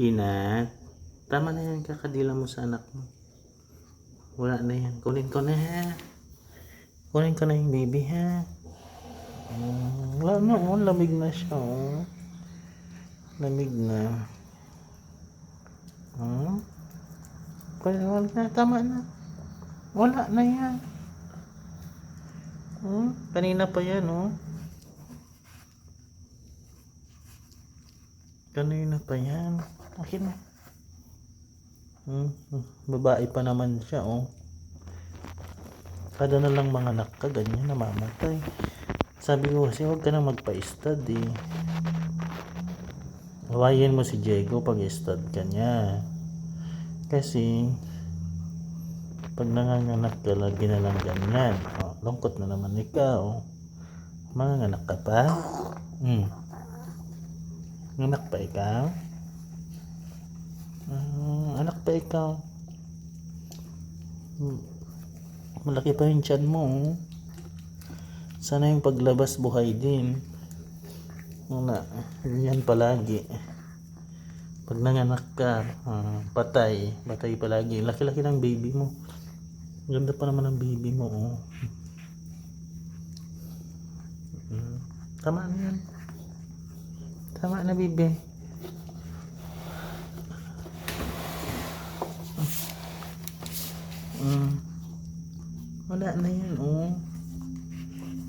Pinat. Tama na yan, kakadila mo sa anak mo. Wala na yan. Kunin ko na ha. Kunin ko na yung baby ha. Mm, wala na oh, lamig na siya oh. Lamig na. Hmm? Wala na, tama na. Wala na yan. Hmm? Kanina pa yan oh. Kanina pa yan. Akin na. Hmm, hmm, babae pa naman siya, oh. Kada na lang mga anak ka, ganyan, namamatay. Sabi ko kasi, huwag ka na magpa-stud, eh. Hawayin mo si Diego pag stud ka niya. Kasi, pag nanganganak ka, lagi na lang ganyan. Oh, lungkot na naman ikaw. Manganganak ka pa? Hmm. Anak pa ikaw? Ah, anak pa ikaw? Hmm. Malaki pa yung tiyan mo. oh. Sana yung paglabas buhay din. Wala. Yan palagi. Pag nanganak ka, ah, patay. Patay palagi. Laki-laki ng baby mo. Ganda pa naman ng baby mo. Oh. Hmm. Tama na yan. Tama na, bibi. Mm. Wala na yan, oh.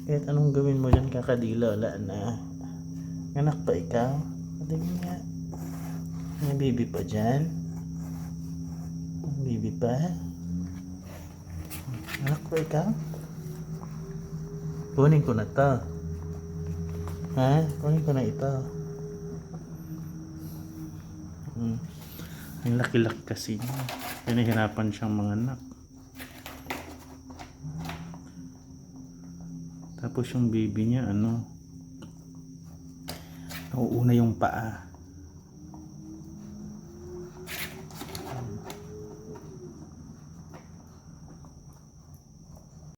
Kahit anong gawin mo dyan, kakadila, wala na. Anak pa ikaw? Patingin nga. May baby pa dyan? May baby pa? Anak pa ikaw? Kunin ko na to. Ha? Kunin ko na ito. Hmm. Ang laki-laki kasi niya. Pinahirapan siyang mga anak. Tapos yung baby niya, ano, nauuna yung paa.